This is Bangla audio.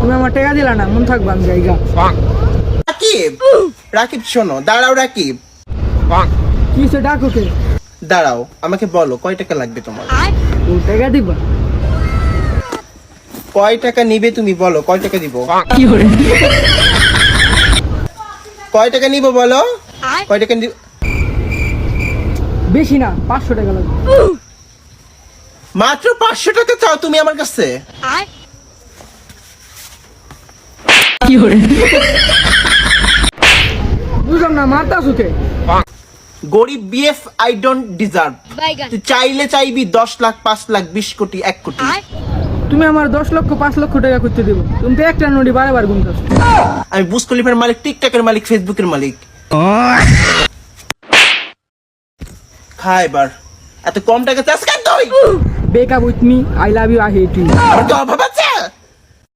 তুমি আমার টাকা দিলা না মন থাকবা আমি জায়গা। রাকিব রাকিব শোনো দাঁড়াও রাকিব। কি সে দাঁড়াও আমাকে বলো কয় টাকা লাগবে তোমার? টাকা দিবা? কয় টাকা নিবে তুমি বলো কয় টাকা দিব? কি করে কয় টাকা নিব বলো? কয় টাকা দিব বেশি না পাঁচশো টাকা লাগবে। মাত্র পাঁচশো টাকা চাও তুমি আমার কাছে? কি করে? বুঝলাম না মারতা সুখে। গরিব বিএফ আই ডোন্ট ডিজার্ভ তুই চাইলে চাইবি দশ লাখ পাঁচ লাখ বিশ কোটি এক কোটি। তুমি আমার দশ লক্ষ পাঁচ লক্ষ টাকা করতে দেবো। তুমি তো একটা নোটি বারবার গুনতে আমি বুস খলিফার মালিক টিকটকের মালিক ফেসবুকের মালিক। খা এবার। এত কম টাকা চাষ কেন তুই? Break up with me I love you I hate you তো অভাব আছে?